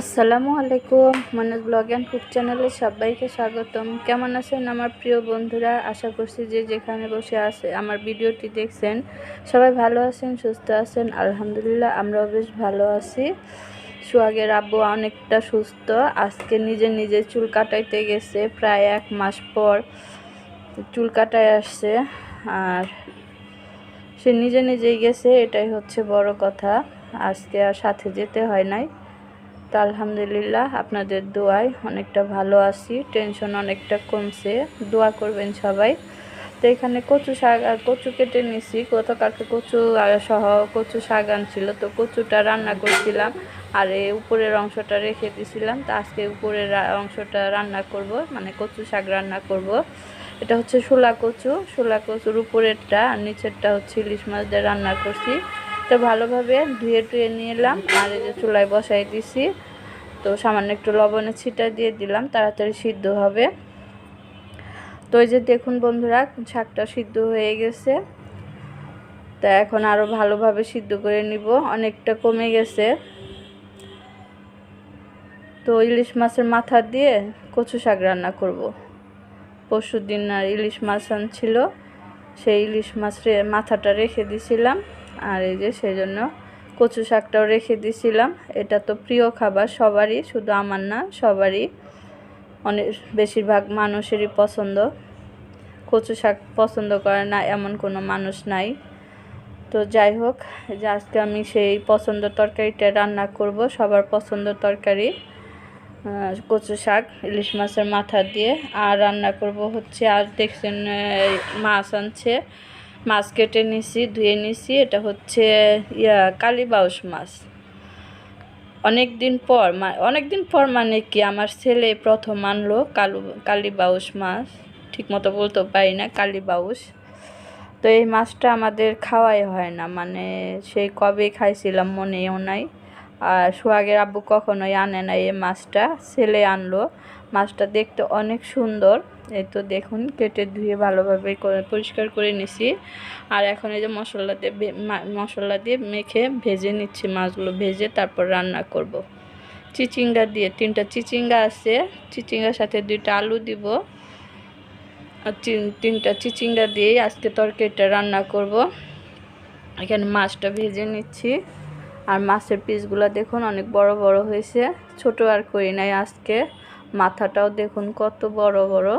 আসসালামু আলাইকুম মানুষ ব্লগ অ্যান্ড কুক চ্যানেলে সবাইকে স্বাগতম। কেমন আছেন আমার প্রিয় বন্ধুরা? আশা করছি যে যেখানে বসে আছে, আমার ভিডিওটি দেখছেন। সবাই ভালো আছেন, সুস্থ আছেন? আলহামদুলিল্লাহ, আমরাও বেশ ভালো আছি। সোহাগের আব্বু অনেকটা সুস্থ। আজকে নিজে নিজে চুল কাটাইতে গেছে, প্রায় এক মাস পর চুল কাটায় আসছে। আর সে নিজে নিজেই গেছে, এটাই হচ্ছে বড় কথা। আজকে আর সাথে যেতে হয় নাই। তো আলহামদুলিল্লাহ আপনাদের দোয়ায় অনেকটা ভালো আছি। টেনশন অনেকটা কমছে। দোয়া করবেন সবাই। তো এখানে কচু শাক আর কচু কেটে নিছি। গতকালকে কচু সহ কচু শাক আনছিল। তো কচুটা রান্না করছিলাম আর এই উপরের অংশটা রেখে দিছিলাম। তো আজকে উপরের অংশটা রান্না করব মানে কচু শাক রান্না করব। এটা হচ্ছে শোলা কচু। শোলা কচুর উপরেরটা আর নিচেরটা হচ্ছে ইলিশ মাছ দিয়ে রান্না করছি। তো ভালোভাবে ধুয়ে টুয়ে নিয়ে এলাম আর এই যে চুলায় বসাই দিছি। তো সামান্য একটু লবণের ছিটা দিয়ে দিলাম, তাড়াতাড়ি সিদ্ধ হবে। তো এই যে দেখুন বন্ধুরা, শাকটা সিদ্ধ হয়ে গেছে। তা এখন আরও ভালোভাবে সিদ্ধ করে নিব। অনেকটা কমে গেছে। তো ইলিশ মাছের মাথা দিয়ে কচু শাক রান্না করব। পরশু দিন ইলিশ মাছ আনছিল, সেই ইলিশ মাছের মাথাটা রেখে দিছিলাম। আর এই যে সেই জন্য কচু শাকটাও রেখে দিছিলাম। এটা তো প্রিয় খাবার, সবারই, শুধু আমার না, সবারই। অনেক, বেশিরভাগ মানুষেরই পছন্দ। কচু শাক পছন্দ করে না এমন কোনো মানুষ নাই। তো যাই হোক যে আজকে আমি সেই পছন্দ তরকারিটা রান্না করব, সবার পছন্দ তরকারি। কচু শাক, ইলিশ মাছের মাথা দিয়ে। আর রান্না করব হচ্ছে, আর দেখছেন মাছ আনছে। মাছ কেটে নিছি, ধুয়ে নিছি। এটা হচ্ছে, ইয়া কালীবাউস মাছ। অনেক দিন পর অনেক দিন পর মানে কি, আমার ছেলে প্রথম আনলো কালু কালীবাউস মাছ। ঠিক মতো বলতে পারি না কালীবাউস তো এই মাছটা আমাদের খাওয়াই হয় না মানে সেই কবে খাইছিলাম মনেও নাই। আর সোহাগের আব্বু কখনোই আনে না এই মাছটা, ছেলে আনলো। মাছটা দেখতে অনেক সুন্দর। এই তো দেখুন, কেটে ধুয়ে ভালোভাবে করে পরিষ্কার করে নিছি। আর এখন এই যে মশলা দিয়ে মশলা দিয়ে মেখে ভেজে নিচ্ছি মাছগুলো, ভেজে তারপর রান্না করব। চিচিঙ্গা দিয়ে, তিনটা চিচিঙ্গা আছে। চিচিঙ্গার সাথে দুইটা আলু দিব। তিনটা চিচিঙ্গা দিয়েই আজকে তরকারিটা রান্না করব। এখানে মাছটা ভেজে নিচ্ছি। আর মাছের পিসগুলো দেখুন অনেক বড় বড় হয়েছে। ছোট আর করি নাই আজকে। মাথাটাও দেখুন কত বড় বড়।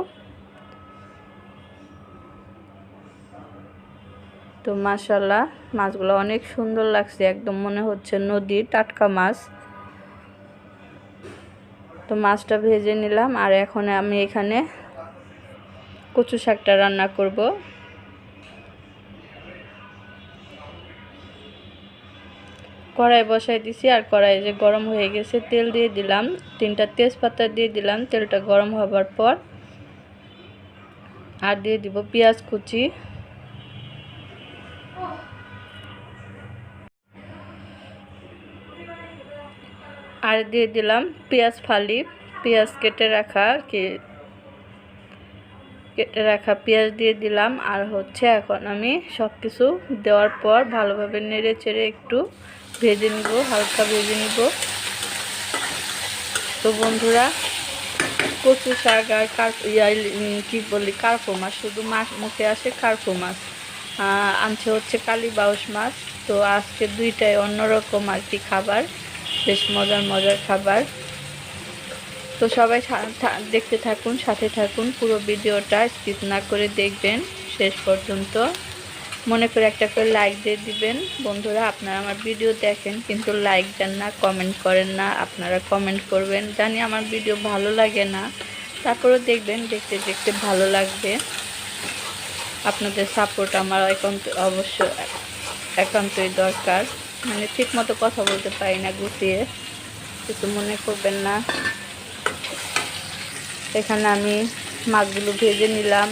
তো মাশাল্লাহ মাছগুলো অনেক সুন্দর লাগছে, একদম মনে হচ্ছে নদীর টাটকা মাছ। তো মাছটা ভেজে নিলাম, আর এখন আমি এখানে কচু শাকটা রান্না করব। কড়াই বসাই দিছি আর কড়াই যে গরম হয়ে গেছে, তেল দিয়ে দিলাম। তিনটা তেজপাতা দিয়ে দিলাম, তেলটা গরম হবার পর। আর দিয়ে দিব পেঁয়াজ কুচি। আর দিয়ে দিলাম পেঁয়াজ ফালি, পেঁয়াজ কেটে রাখা কি। কেটে রাখা পেঁয়াজ দিয়ে দিলাম। আর হচ্ছে এখন আমি সব কিছু দেওয়ার পর ভালোভাবে নেড়ে চেড়ে একটু ভেজে নিব হালকা ভেজে নিব। তো বন্ধুরা কচু শাক আর কার উম, বলি কার্পো মাছ শুধু মাছ মুখে আসে কার্পো মাছ। আনছে হচ্ছে কালী বাউস মাছ। তো আজকে দুইটাই অন্যরকম আর কি খাবার বেশ মজার মজার খাবার। তো সবাই দেখতে থাকুন, সাথে থাকুন, পুরো ভিডিওটা স্কিপ না করে দেখবেন শেষ পর্যন্ত। মনে করে একটা করে লাইক দিয়ে দিবেন। বন্ধুরা, আপনারা আমার ভিডিও দেখেন, কিন্তু লাইক দেন না কমেন্ট করেন না, আপনারা কমেন্ট করবেন। জানি আমার ভিডিও ভালো লাগে না, তারপরেও দেখবেন, দেখতে দেখতে ভালো লাগবে। আপনাদের সাপোর্ট আমার একান্ত অবশ্য একান্তই দরকার। মানে ঠিক মতো কথা বলতে পারি না গুছিয়ে কিছু মনে করবেন না। এখানে আমি মাছগুলো ভেজে নিলাম।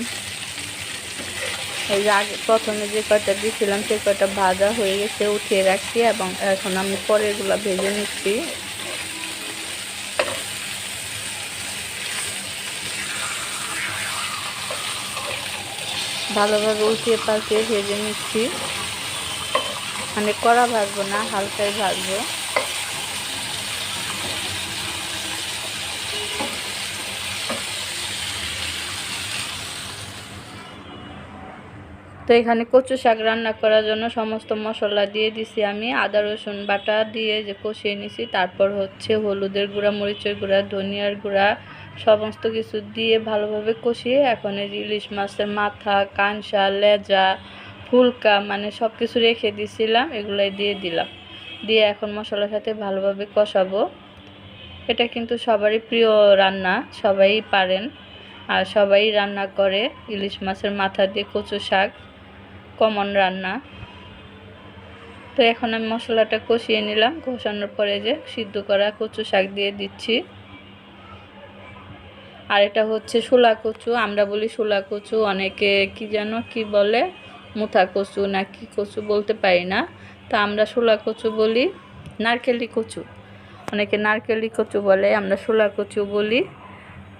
এই যে আগে প্রথমে যে কয়টা দিয়েছিলাম সে কয়টা ভাজা হয়ে গেছে, উঠিয়ে রাখছি এবং এখন আমি পরেরগুলো ভেজে নিচ্ছি। ভালোভাবে উঠিয়ে পাল্টিয়ে ভেজে নিচ্ছি। মানে কড়া ভাজবো না, হালকাই ভাজবো। এখানে কচু শাক রান্না করার জন্য সমস্ত মশলা দিয়ে দিছি আমি। আদা, রসুন বাটা দিয়ে যে কষিয়ে নিছি। তারপর হচ্ছে হলুদের গুঁড়া, মরিচের গুঁড়া, ধনিয়ার গুঁড়া সমস্ত কিছু দিয়ে ভালোভাবে কষিয়ে এখন এই ইলিশ মাছের মাথা কাঁসা লেজা, ফুলকা মানে সব কিছু রেখে দিছিলাম, এগুলাই দিয়ে দিলাম। দিয়ে এখন মশলার সাথে ভালোভাবে কষাবো। এটা কিন্তু সবারই প্রিয় রান্না, সবাই পারেন। আর সবাই রান্না করে ইলিশ মাছের মাথা দিয়ে কচু শাক। কমন রান্না। তো এখন আমি মশলাটা কষিয়ে নিলাম। কষানোর পরে যে সিদ্ধ করা কচু শাক দিয়ে দিচ্ছি। আর এটা হচ্ছে শোলা কচু। আমরা বলি শোলা কচু, অনেকে কি যেন কি বলে? মুথা কচু না কি কচু বলতে পারি না। তা আমরা শোলা কচু বলি নারকেলি কচু। অনেকে নারকেলি কচু বলে, আমরা শোলা কচু বলি।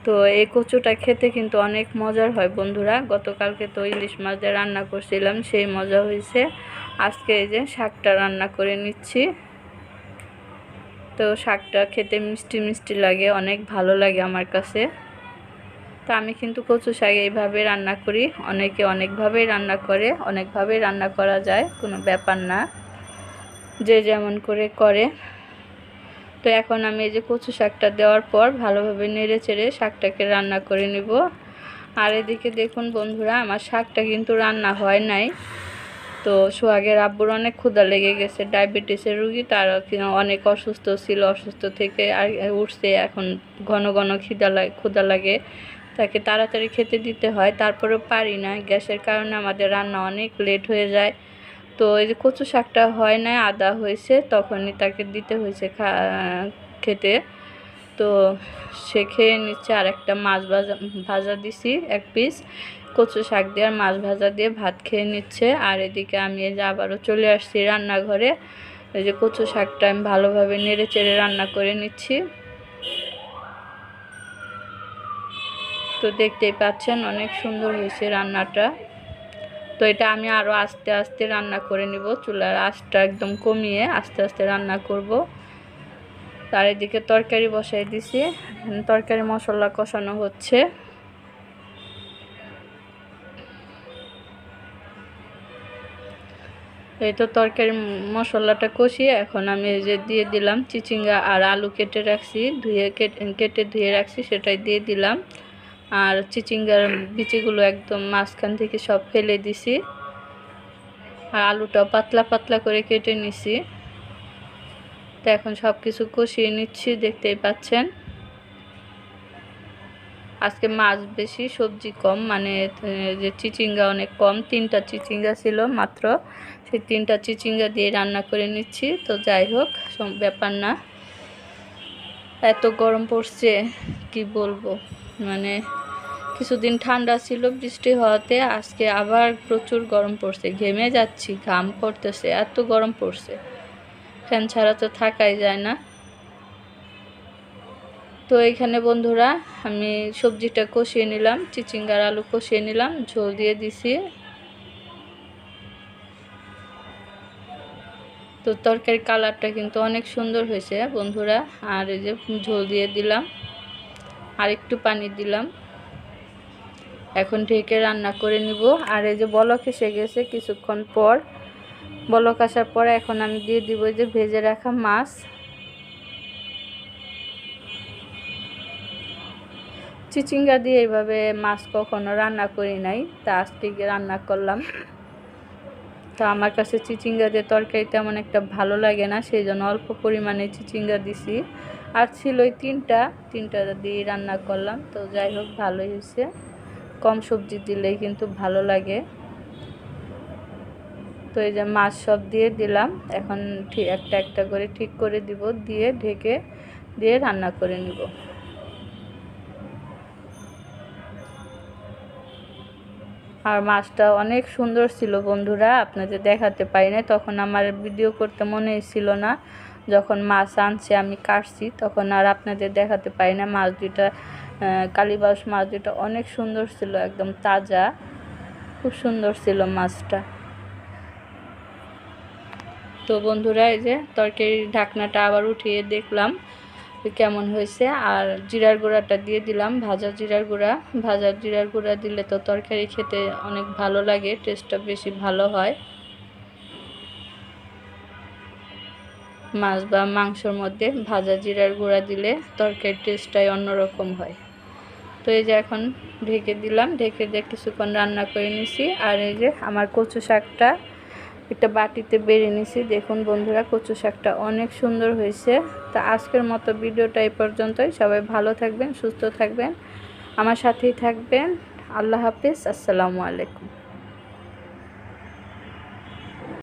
তো এই কচুটা খেতে কিন্তু অনেক মজার হয় বন্ধুরা। গতকালকে তো ইলিশ মাছ দিয়ে রান্না করছিলাম, সেই মজা হয়েছে। আজকে এই যে শাকটা রান্না করে নিচ্ছি। তো শাকটা খেতে মিষ্টি মিষ্টি লাগে, অনেক ভালো লাগে আমার কাছে। তো আমি কিন্তু কচু শাক এইভাবে রান্না করি। অনেকে অনেকভাবেই রান্না করে, অনেকভাবেই রান্না করা যায়, কোনো ব্যাপার না। যে যেমন করে করে। তো এখন আমি এই যে কচু শাকটা দেওয়ার পর ভালোভাবে নেড়ে চেড়ে শাকটাকে রান্না করে নিব। আর এদিকে দেখুন বন্ধুরা, আমার শাকটা কিন্তু রান্না হয় নাই। তো সোহাগের আব্বুর অনেক ক্ষুধা লেগে গেছে, ডায়াবেটিসের রুগী, তার অনেক অসুস্থ ছিল, অসুস্থ থেকে আর উঠছে, এখন ঘন ঘন খিদা লাগে ক্ষুধা লাগে। তাকে তাড়াতাড়ি খেতে দিতে হয়, তারপরেও পারি না। গ্যাসের কারণে আমাদের রান্না অনেক লেট হয়ে যায়। তো এই যে কচু শাকটা হয় না, আদা হয়েছে, তখনই তাকে দিতে হয়েছে খেতে। তো সে খেয়ে নিচ্ছে আর একটা মাছ ভাজা ভাজা দিছি এক পিস কচু শাক দিয়ে আর মাছ ভাজা দিয়ে ভাত খেয়ে নিচ্ছে। আর এদিকে আমি এই যে আবারও চলে আসছি রান্নাঘরে। এই যে কচু শাকটা আমি ভালোভাবে নেড়ে চেড়ে রান্না করে নিচ্ছি। তো দেখতেই পাচ্ছেন অনেক সুন্দর হয়েছে রান্নাটা। তো এটা আমি আরও আস্তে আস্তে রান্না করে নিব। চুলার আঁচটা একদম কমিয়ে আস্তে আস্তে রান্না করব। তার এদিকে তরকারি বসাই দিছি। তরকারি মশলা কষানো হচ্ছে। এই তো তরকারি মশলাটা কষিয়ে এখন আমি যে দিয়ে দিলাম। চিচিঙ্গা আর আলু কেটে রাখছি, ধুয়ে কেটে ধুয়ে রাখছি, সেটাই দিয়ে দিলাম। আর চিচিঙ্গার বিচিগুলো একদম মাঝখান থেকে সব ফেলে দিছি। আর আলুটা পাতলা পাতলা করে কেটে নিছি। তো এখন সব কিছু কষিয়ে নিচ্ছি, দেখতেই পাচ্ছেন। আজকে মাছ বেশি, সবজি কম মানে যে চিচিঙ্গা অনেক কম, তিনটা চিচিঙ্গা ছিল মাত্র। সেই তিনটা চিচিঙ্গা দিয়ে রান্না করে নিচ্ছি। তো যাই হোক ব্যাপার না। এত গরম পড়ছে, কি বলব? মানে কিছুদিন ঠান্ডা ছিল, বৃষ্টি হওয়াতে আজকে আবার প্রচুর গরম পড়ছে। ঘেমে যাচ্ছি, ঘাম পড়তেছে, এত গরম পড়ছে। ফ্যান ছাড়া তো থাকাই যায় না। তো এখানে বন্ধুরা, আমি সবজিটা কষিয়ে নিলাম, চিচিঙ্গার আলু কষিয়ে নিলাম, ঝোল দিয়ে দিছি। তো তরকারি কালারটা কিন্তু অনেক সুন্দর হয়েছে বন্ধুরা, আর এই যে ঝোল দিয়ে দিলাম আর একটু পানি দিলাম। এখন ঢেকে রান্না করে নিব। আর এই যে বলক এসে গেছে কিছুক্ষণ পর। বলক আসার পরে এখন আমি দিয়ে দিব যে ভেজে রাখা মাছ। চিচিঙ্গা দিয়ে এইভাবে মাছ কখনো রান্না করি নাই, তা আজকে রান্না করলাম। তো আমার কাছে চিচিঙ্গা দিয়ে তরকারি তেমন একটা ভালো লাগে না সেই জন্য অল্প পরিমাণে চিচিঙ্গা দিছি। আর ছিল ওই তিনটা তিনটা দিয়ে রান্না করলাম, তো যাই হোক ভালোই হয়েছে। কম সবজি দিলেই কিন্তু ভালো লাগে। তো এই যে মাছ সব দিয়ে দিলাম। এখন একটা একটা করে ঠিক করে দিব, দিয়ে ঢেকে দিয়ে রান্না করে নিব। আর মাছটা অনেক সুন্দর ছিল বন্ধুরা আপনাদের দেখাতে পারি না তখন আমার ভিডিও করতে মনেই ছিল না। যখন মাছ আনছে, আমি কাটছি, তখন আর আপনাদের দেখাতে পারি না, মাছ দুটা কালীবাস মাছ দুটো অনেক সুন্দর ছিল, একদম তাজা। খুব সুন্দর ছিল মাছটা। তো বন্ধুরা, এই যে তরকারির ঢাকনাটা আবার উঠিয়ে দেখলাম কেমন হয়েছে। আর জিরার গুঁড়াটা দিয়ে দিলাম, ভাজা জিরার গুঁড়া। ভাজা জিরার গুঁড়া দিলে তো তরকারি খেতে অনেক ভালো লাগে টেস্টটা বেশি ভালো হয়। মাছ বা মাংসর মধ্যে ভাজা জিরার গুঁড়া দিলে তরকারির টেস্টটাই অন্যরকম হয়। তো এই যে এখন ঢেকে দিলাম, ঢেকে দিয়ে কিছুক্ষণ রান্না করে নিছি। আর এই যে আমার কচু শাকটা একটা বাটিতে বেড়ে নিছি। দেখুন বন্ধুরা, কচু শাকটা অনেক সুন্দর হয়েছে। তা আজকের মতো ভিডিওটা এই পর্যন্তই। সবাই ভালো থাকবেন, সুস্থ থাকবেন, আমার সাথেই থাকবেন। আল্লাহ হাফিজ, আসসালামু আলাইকুম।